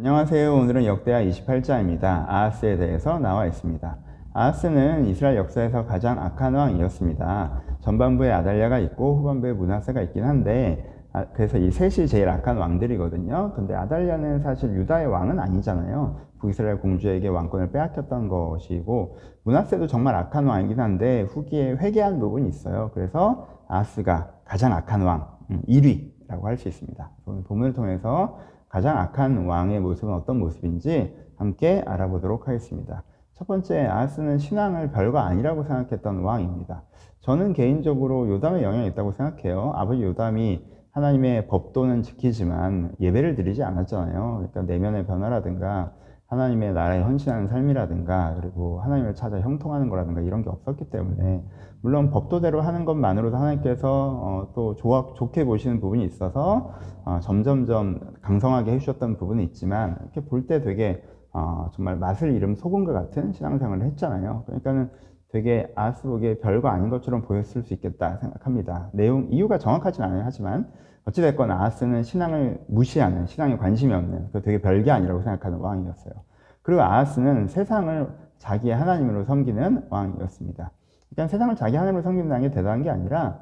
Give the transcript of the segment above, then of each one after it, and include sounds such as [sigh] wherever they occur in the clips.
안녕하세요. 오늘은 역대하 28자입니다. 아하스에 대해서 나와 있습니다. 아하스는 이스라엘 역사에서 가장 악한 왕이었습니다. 전반부에 아달랴가 있고 후반부에 문하세가 있긴 한데 아, 그래서 이 셋이 제일 악한 왕들이거든요. 근데 아달랴는 사실 유다의 왕은 아니잖아요. 북이스라엘 공주에게 왕권을 빼앗겼던 것이고 문하세도 정말 악한 왕이긴 한데 후기에 회개한 부분이 있어요. 그래서 아하스가 가장 악한 왕 1위라고 할 수 있습니다. 오늘 본문을 통해서 가장 악한 왕의 모습은 어떤 모습인지 함께 알아보도록 하겠습니다. 첫 번째, 아하스는 신앙을 별거 아니라고 생각했던 왕입니다. 저는 개인적으로 요담의 영향이 있다고 생각해요. 아버지 요담이 하나님의 법도는 지키지만 예배를 드리지 않았잖아요. 그러니까 내면의 변화라든가 하나님의 나라에 헌신하는 삶이라든가 그리고 하나님을 찾아 형통하는 거라든가 이런 게 없었기 때문에 물론 법도대로 하는 것만으로도 하나님께서 어, 또 좋아, 좋게 보시는 부분이 있어서 어, 점점점 강성하게 해주셨던 부분이 있지만 이렇게 볼 때 되게 어, 정말 맛을 잃은 소금과 같은 신앙생활을 했잖아요. 그러니까는 되게 아스 보기에 별거 아닌 것처럼 보였을 수 있겠다 생각합니다. 내용 이유가 정확하진 않아요. 하지만 어찌됐건 아하스는 신앙을 무시하는 신앙에 관심이 없는 그 되게 별게 아니라고 생각하는 왕이었어요. 그리고 아하스는 세상을 자기의 하나님으로 섬기는 왕이었습니다. 그러니까 세상을 자기 하나님으로 섬긴다는 게 대단한 게 아니라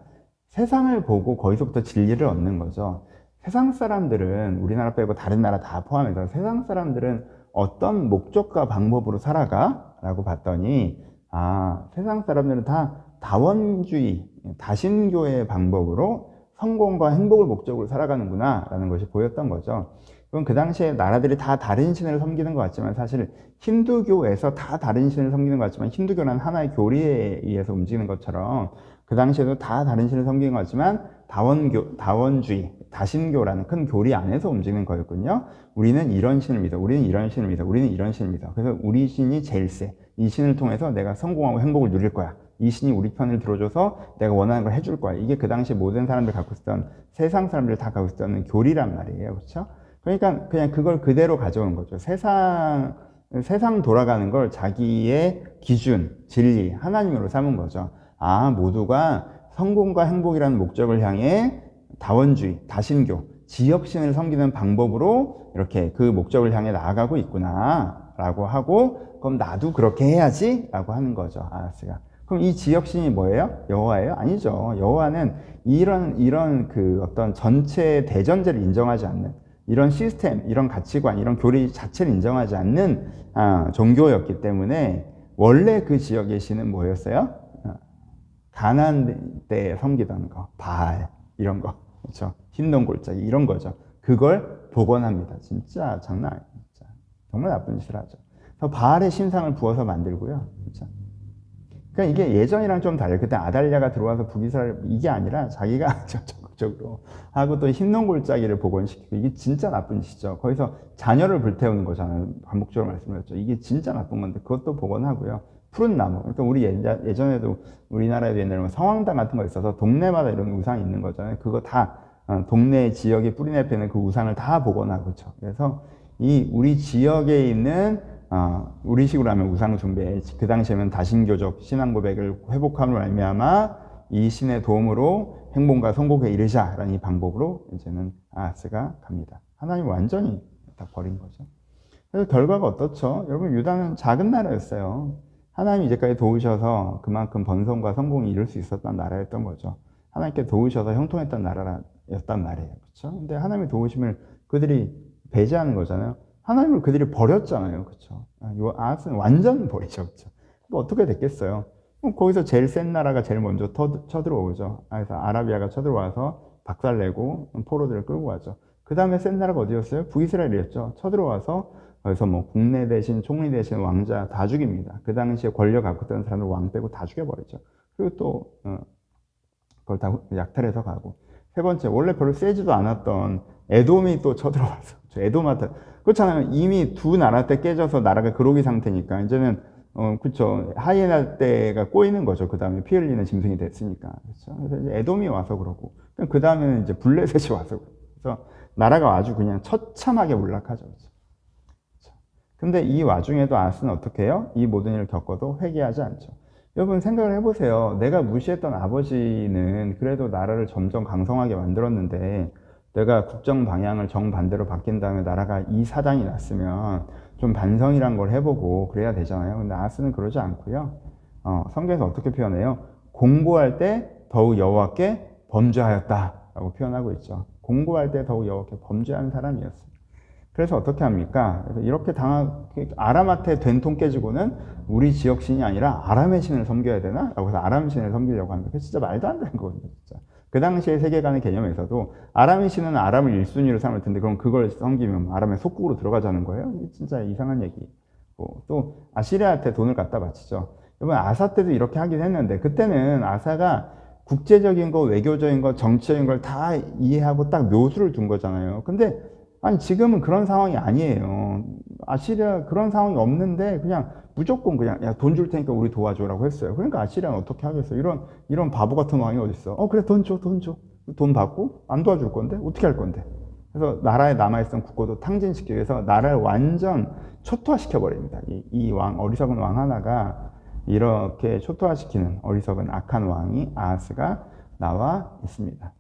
세상을 보고 거기서부터 진리를 얻는 거죠. 세상 사람들은 우리나라 빼고 다른 나라 다 포함해서 세상 사람들은 어떤 목적과 방법으로 살아가? 라고 봤더니 아 세상 사람들은 다 다원주의, 다신교의 방법으로 성공과 행복을 목적으로 살아가는구나 라는 것이 보였던 거죠. 그럼 그 당시에 나라들이 다 다른 신을 섬기는 것 같지만 사실 힌두교에서 다 다른 신을 섬기는 것 같지만 힌두교는 하나의 교리에 의해서 움직이는 것처럼 그 당시에도 다 다른 신을 섬기는 것 같지만 다원교, 다원주의, 다신교라는 큰 교리 안에서 움직이는 거였군요. 우리는 이런 신을 믿어. 우리는 이런 신을 믿어. 우리는 이런 신을 믿어. 그래서 우리 신이 제일 세. 이 신을 통해서 내가 성공하고 행복을 누릴 거야. 이 신이 우리 편을 들어줘서 내가 원하는 걸 해줄 거야. 이게 그 당시 모든 사람들 갖고 있었던 세상 사람들 다 갖고 있었던 교리란 말이에요. 그렇죠? 그러니까 그냥 그걸 그대로 가져오는 거죠. 세상 세상 돌아가는 걸 자기의 기준, 진리, 하나님으로 삼은 거죠. 아, 모두가 성공과 행복이라는 목적을 향해 다원주의, 다신교, 지역신을 섬기는 방법으로 이렇게 그 목적을 향해 나아가고 있구나. 라고 하고, 그럼 나도 그렇게 해야지. 라고 하는 거죠. 아하스가. 그럼 이 지역신이 뭐예요? 여호와예요? 아니죠. 여호와는 이런, 이런 그 어떤 전체 대전제를 인정하지 않는 이런 시스템, 이런 가치관, 이런 교리 자체를 인정하지 않는 아, 종교였기 때문에 원래 그 지역의 신은 뭐였어요? 가난 때 섬기던 거, 바알 이런 거, 그렇죠? 흰동 골짜기 이런 거죠. 그걸 복원합니다. 진짜 장난 아니에요. 정말 나쁜 짓을 하죠. 바알의 신상을 부어서 만들고요. 그렇죠? 그러니까 이게 예전이랑 좀 달라요. 그때 아달랴가 들어와서 북이스라엘 이게 아니라 자기가 [laughs] 적극적으로 하고 또 흰동 골짜기를 복원시키고 이게 진짜 나쁜 짓이죠. 거기서 자녀를 불태우는 거잖아요. 반복적으로 말씀드렸죠. 이게 진짜 나쁜 건데 그것도 복원하고요. 푸른 나무. 그러니까 우리 예전에도 우리나라에도 옛날에 성황당 같은 거 있어서 동네마다 이런 우상이 있는 거잖아요. 그거 다 어, 동네 지역에 뿌리내피는 그 우상을 다 복원하고 그렇죠. 그래서 이 우리 지역에 있는 어, 우리식으로 하면 우상 숭배, 그 당시에는 다신교적 신앙 고백을 회복함으로 말미암아 이 신의 도움으로 행복과 성공에 이르자라는 이 방법으로 이제는 아하스가 갑니다. 하나님 완전히 다 버린 거죠. 그래서 결과가 어떻죠? 여러분 유다는 작은 나라였어요. 하나님이 이제까지 도우셔서 그만큼 번성과 성공이 이룰 수 있었던 나라였던 거죠. 하나님께 도우셔서 형통했던 나라였단 말이에요. 그렇죠? 근데 하나님의 도우심을 그들이 배제하는 거잖아요. 하나님을 그들이 버렸잖아요. 그렇죠? 아하스는 완전 버리죠. 그렇죠? 어떻게 됐겠어요? 거기서 제일 센 나라가 제일 먼저 쳐들어오죠. 그래서 아라비아가 쳐들어와서 박살내고 포로들을 끌고 가죠. 그 다음에 센 나라가 어디였어요? 북이스라엘이었죠. 쳐들어와서 그래서 뭐 국내 대신 총리 대신 왕자 다 죽입니다. 그 당시에 권력 갖고 있던 사람들 왕 빼고 다 죽여버리죠. 그리고 또 어, 그걸 다 약탈해서 가고 세 번째 원래 별로 세지도 않았던 에돔이 또 쳐들어와서 에돔한테 그렇잖아요. 이미 두 나라 때 깨져서 나라가 그로기 상태니까 이제는 어 그렇죠 하이에나 때가 꼬이는 거죠. 그 다음에 피 흘리는 짐승이 됐으니까 그렇죠. 그래서 이제 에돔이 와서 그러고 그 다음에는 이제 블레셋이 [laughs] 와서 그래서 나라가 아주 그냥 처참하게 몰락하죠. 그렇죠? 근데 이 와중에도 아스는 어떻게 해요? 이 모든 일을 겪어도 회개하지 않죠. 여러분 생각을 해보세요. 내가 무시했던 아버지는 그래도 나라를 점점 강성하게 만들었는데 내가 국정 방향을 정반대로 바뀐 다음에 나라가 이 사단이 났으면 좀 반성이란 걸 해보고 그래야 되잖아요. 근데 아스는 그러지 않고요. 어, 성경에서 어떻게 표현해요? 공고할 때 더욱 여호와께 범죄하였다라고 표현하고 있죠. 공고할 때 더욱 여호와께 범죄한 사람이었어요. 그래서 어떻게 합니까? 그래서 이렇게 당한 아람한테 된통 깨지고는 우리 지역 신이 아니라 아람의 신을 섬겨야 되나? 라고 해서 아람 신을 섬기려고 합니다. 그 진짜 말도 안 되는 거거든요, 진짜. 그 당시의 세계관의 개념에서도 아람의 신은 아람을 1순위로 삼을 텐데 그럼 그걸 섬기면 아람의 속국으로 들어가자는 거예요? 진짜 이상한 얘기고 또 아시리아한테 돈을 갖다 바치죠. 이번 아사 때도 이렇게 하긴 했는데 그때는 아사가 국제적인 거, 외교적인 거, 정치적인 걸 다 이해하고 딱 묘수를 둔 거잖아요. 근데 아니 지금은 그런 상황이 아니에요. 아시리아 그런 상황이 없는데 그냥 무조건 그냥 야 돈 줄 테니까 우리 도와줘라고 했어요. 그러니까 아시리아는 어떻게 하겠어? 이런 이런 바보 같은 왕이 어디 있어? 어 그래 돈 줘, 돈 줘. 돈 받고 안 도와줄 건데 어떻게 할 건데? 그래서 나라에 남아있던 국고도 탕진시키기 위해서 나라를 완전 초토화시켜 버립니다. 이왕 어리석은 왕 하나가 이렇게 초토화시키는 어리석은 악한 왕이 아하스가 나와 있습니다.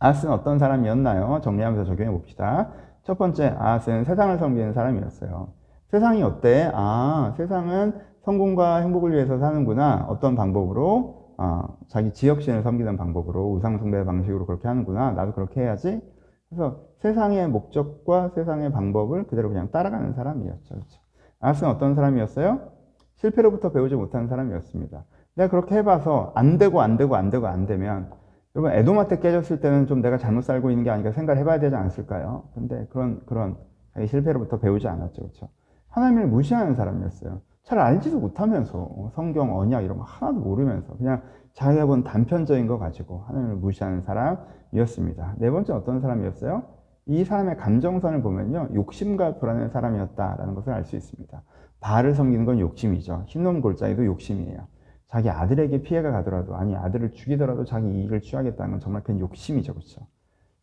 아하스는 어떤 사람이었나요? 정리하면서 적용해 봅시다. 첫 번째, 아하스는 세상을 섬기는 사람이었어요. 세상이 어때? 아, 세상은 성공과 행복을 위해서 사는구나. 어떤 방법으로? 아, 자기 지역신을 섬기는 방법으로, 우상숭배 방식으로 그렇게 하는구나. 나도 그렇게 해야지. 그래서 세상의 목적과 세상의 방법을 그대로 그냥 따라가는 사람이었죠. 그렇죠? 아하스는 어떤 사람이었어요? 실패로부터 배우지 못하는 사람이었습니다. 내가 그렇게 해봐서 안 되고 안 되고 안 되고 안 되면 여러분 에도마트 깨졌을 때는 좀 내가 잘못 살고 있는 게 아닌가 생각을 해봐야 되지 않을까요? 근데 그런 그런 실패로부터 배우지 않았죠, 그렇죠? 하나님을 무시하는 사람이었어요. 잘 알지도 못하면서 성경 언약 이런 거 하나도 모르면서 그냥 자기가 본 단편적인 거 가지고 하나님을 무시하는 사람이었습니다. 네 번째 어떤 사람이었어요? 이 사람의 감정선을 보면요, 욕심과 불안한 사람이었다라는 것을 알 수 있습니다. 바알을 섬기는 건 욕심이죠. 흰놈 골짜기도 욕심이에요. 자기 아들에게 피해가 가더라도 아니 아들을 죽이더라도 자기 이익을 취하겠다는 건 정말 큰 욕심이죠. 그렇죠?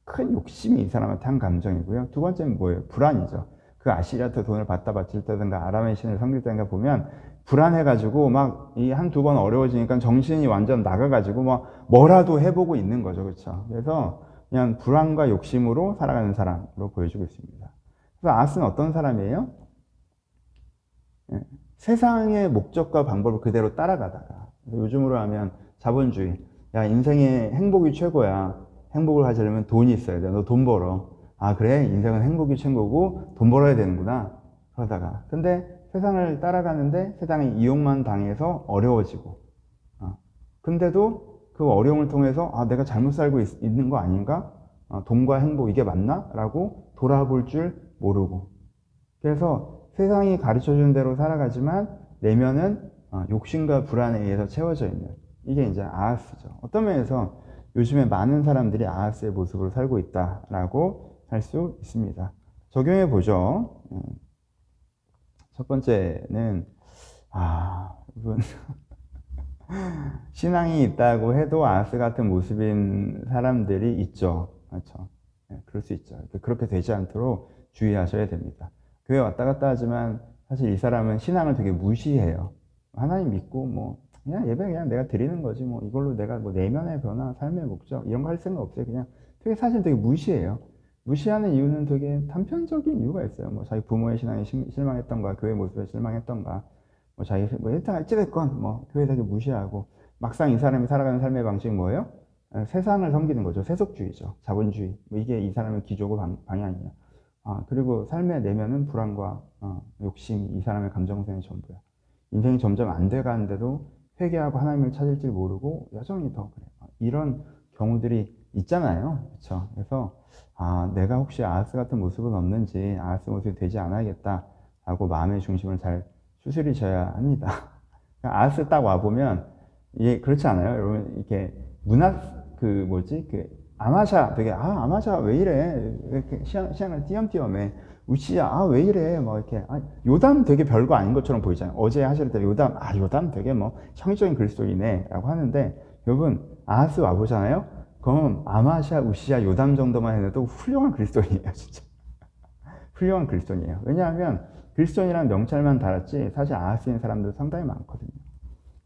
큰 욕심이 이 사람한테 한 감정이고요. 두 번째는 뭐예요? 불안이죠. 그 아시리아한테 돈을 받다 바칠 때든가 아람의 신을 섬길 때든가 보면 불안해가지고 막 이 한 두 번 어려워지니까 정신이 완전 나가가지고 막 뭐라도 해보고 있는 거죠. 그렇죠? 그래서 그냥 불안과 욕심으로 살아가는 사람으로 보여주고 있습니다. 그래서 아스는 어떤 사람이에요? 예, 세상의 목적과 방법을 그대로 따라가다가 요즘으로 하면 자본주의 야 인생의 행복이 최고야 행복을 하려면 돈이 있어야 돼너 돈 벌어 아 그래? 인생은 행복이 최고고 돈 벌어야 되는구나. 그러다가. 근데 세상을 따라가는데 세상의 이용만 당해서 어려워지고. 어. 근데도 그 어려움을 통해서 아 내가 잘못 살고 있, 는거 아닌가? 아, 돈과 행복 이게 맞나? 라고 돌아볼 줄 모르고. 그래서 세상이 가르쳐 주는 대로 살아가지만 내면은 어, 욕심과 불안에 의해서 채워져 있는. 이게 이제 아하스죠. 어떤 면에서 요즘에 많은 사람들이 아하스의 모습으로 살고 있다라고 할 수 있습니다. 적용해 보죠. 음. 첫 번째는 아 여러분 [laughs] 신앙이 있다고 해도 아하스 같은 모습인 사람들이 있죠. 그렇죠. 네, 그럴 수 있죠. 그렇게 되지 않도록 주의하셔야 됩니다. 교회 왔다 갔다 하지만 사실 이 사람은 신앙을 되게 무시해요. 하나님 믿고 뭐 그냥 예배 그냥 내가 드리는 거지 뭐 이걸로 내가 뭐 내면의 변화, 삶의 목적 이런 거 할 생각 없어요. 그냥 되게 사실 되게 무시해요. 무시하는 이유는 되게 단편적인 이유가 있어요. 뭐 자기 부모의 신앙에 실망했던가, 교회 모습에 실망했던가, 뭐 자기 뭐 일단 어찌됐건 뭐 교회 되게 무시하고 막상 이 사람이 살아가는 삶의 방식이 뭐예요? 세상을 섬기는 거죠. 세속주의죠. 자본주의. 뭐 이게 이 사람의 기조고 방, 방향이에요. 아, 그리고 삶의 내면은 불안과 어, 욕심, 이 사람의 감정선이 전부야. 인생이 점점 안 돼가는데도 회개하고 하나님을 찾을 줄 모르고 여전히 더 그래. 아, 이런 경우들이 있잖아요. 그렇죠? 그래서 아, 내가 혹시 아하스 같은 모습은 없는지 아하스 모습이 되지 않아야겠다 라고 마음의 중심을 잘 추스리셔야 합니다. [laughs] 그러니까 아하스 딱 와보면 이게 그렇지 않아요? 여러분 이렇게 문화 그 뭐지 그 아마샤 되게 아 아마샤 왜 이래 이렇게 시향, 시향을 띄엄띄엄해 우시야 아 왜 이래 뭐 이렇게 아, 요담 되게 별거 아닌 것처럼 보이잖아요 어제 하실 때 요담 아 요담 되게 뭐 형식적인 글소리네 라고 하는데 여러분 아하스 와보잖아요 그럼 아마샤 우시야 요담 정도만 해도 훌륭한 글소리예요 진짜 [laughs] 훌륭한 글소리예요 왜냐하면 글소이라는 명찰만 달았지 사실 아하스인 사람들 상당히 많거든요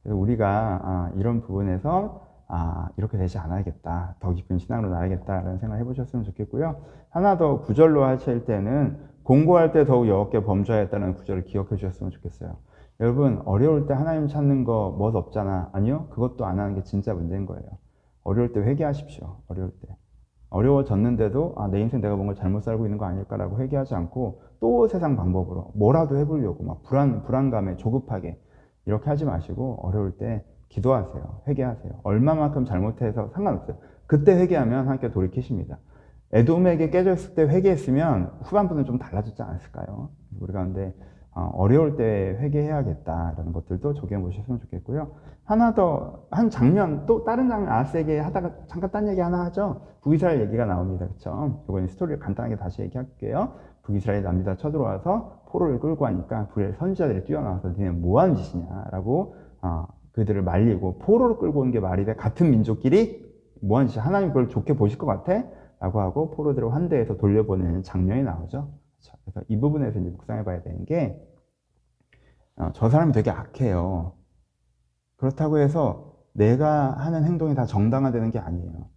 그래서 우리가 아, 이런 부분에서 아, 이렇게 되지 않아야겠다. 더 깊은 신앙으로 나야겠다라는 생각 해보셨으면 좋겠고요. 하나 더 구절로 하실 때는 공부할 때 더욱 여호께 범죄하였다는 구절을 기억해 주셨으면 좋겠어요. 여러분, 어려울 때 하나님 찾는 거 멋 없잖아. 아니요? 그것도 안 하는 게 진짜 문제인 거예요. 어려울 때 회개하십시오. 어려울 때. 어려워졌는데도 아, 내 인생 내가 뭔가 잘못 살고 있는 거 아닐까라고 회개하지 않고 또 세상 방법으로 뭐라도 해보려고 막 불안, 불안감에 조급하게 이렇게 하지 마시고 어려울 때 기도하세요. 회개하세요. 얼마만큼 잘못해서 상관없어요. 그때 회개하면 함께 돌이키십니다. 에돔에게 깨져있을 때 회개했으면 후반부는 좀 달라졌지 않았을까요? 우리 가운데 어, 어려울 때 회개해야겠다라는 것들도 적용해 보셨으면 좋겠고요. 하나 더, 한 장면, 또 다른 장면, 아스에게 하다가 잠깐 딴 얘기 하나 하죠. 북이스라엘 얘기가 나옵니다. 그쵸? 이번에 스토리를 간단하게 다시 얘기할게요. 북이스라엘 남유다 쳐들어와서 포로를 끌고 하니까 불의 선지자들이 뛰어나와서 니네 뭐 하는 짓이냐라고 어, 그들을 말리고 포로를 끌고 온 게 말이 돼. 같은 민족끼리 뭐 하는 짓이야. 하나님 그걸 좋게 보실 것 같아? 라고 하고 포로들을 환대해서 돌려보내는 장면이 나오죠. 그쵸? 그래서 이 부분에서 이제 묵상해 봐야 되는 게, 어, 저 사람이 되게 악해요. 그렇다고 해서 내가 하는 행동이 다 정당화되는 게 아니에요.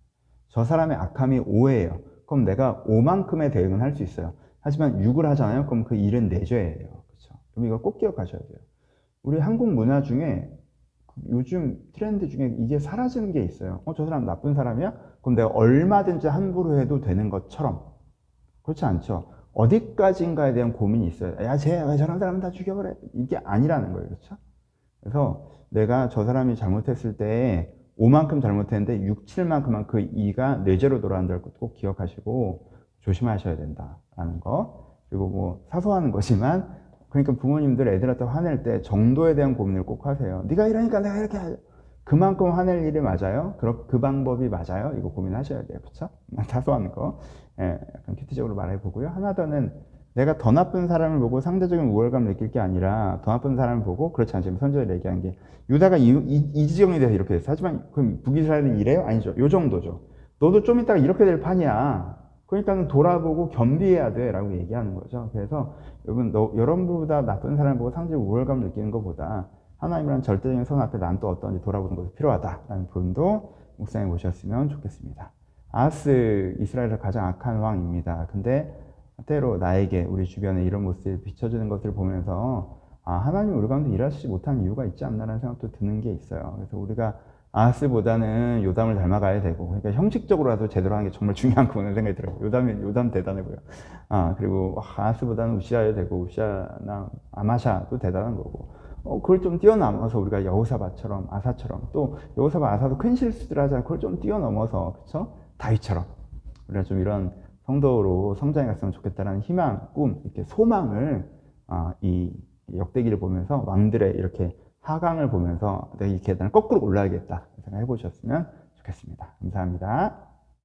저 사람의 악함이 오해예요. 그럼 내가 오만큼의 대응은 할 수 있어요. 하지만 욕을 하잖아요. 그럼 그 일은 내 죄예요. 그렇죠? 그럼 이거 꼭 기억하셔야 돼요. 우리 한국 문화 중에 요즘 트렌드 중에 이게 사라지는 게 있어요. 어, 저 사람 나쁜 사람이야? 그럼 내가 얼마든지 함부로 해도 되는 것처럼. 그렇지 않죠. 어디까지인가에 대한 고민이 있어요. 야, 쟤, 왜 저런 사람 다 죽여버려? 이게 아니라는 거예요. 그렇죠? 그래서 내가 저 사람이 잘못했을 때 5만큼 잘못했는데 6, 7만큼만 그 2가 뇌제로 돌아간다는 것도 꼭 기억하시고 조심하셔야 된다라는 거. 그리고 뭐 사소한 것이지만 그러니까 부모님들 애들한테 화낼 때 정도에 대한 고민을 꼭 하세요. 네가 이러니까 내가 이렇게 하... 그만큼 화낼 일이 맞아요? 그, 그 방법이 맞아요? 이거 고민하셔야 돼요. 그쵸? [laughs] 사소한 거. 예, 약간 큐티적으로 말해보고요. 하나 더는 내가 더 나쁜 사람을 보고 상대적인 우월감을 느낄 게 아니라 더 나쁜 사람을 보고 그렇지 않지만 선조를 얘기한 게 유다가 이, 이, 이 지경에 대해서 이렇게 됐어. 하지만 그럼 북이스라엘은 이래요? 아니죠. 요 정도죠. 너도 좀 이따가 이렇게 될 판이야. 그러니까 돌아보고 겸비해야 돼 라고 얘기하는 거죠. 그래서 여러분, 너, 여러분보다 나쁜 사람을 보고 상대적 우월감을 느끼는 것보다 하나님이란 절대적인 선 앞에 난 또 어떤지 돌아보는 것이 필요하다라는 부분도 묵상해 보셨으면 좋겠습니다. 아하스 이스라엘의 가장 악한 왕입니다. 근데 때로 나에게 우리 주변에 이런 모습이 비춰지는 것을 보면서 아, 하나님 우리 가운데 일하시지 못한 이유가 있지 않나라는 생각도 드는 게 있어요. 그래서 우리가 아하스보다는 요담을 닮아가야 되고, 그러니까 형식적으로라도 제대로 하는 게 정말 중요한 거는 생각이 들어요. 요담이, 요담 대단하고요. 아, 그리고 아하스보다는 우시아야 되고, 우시아나 아마샤도 대단한 거고, 어, 그걸 좀 뛰어넘어서 우리가 여호사바처럼, 아사처럼, 또 여호사바, 아사도 큰 실수들 하잖아요. 그걸 좀 뛰어넘어서, 그쵸? 다윗처럼. 우리가 좀 이런 성도로 성장해 갔으면 좋겠다는 희망, 꿈, 이렇게 소망을, 아, 이 역대기를 보면서 왕들의 이렇게 하강을 보면서 내가 이 계단을 거꾸로 올라야겠다 생각해 보셨으면 좋겠습니다. 감사합니다.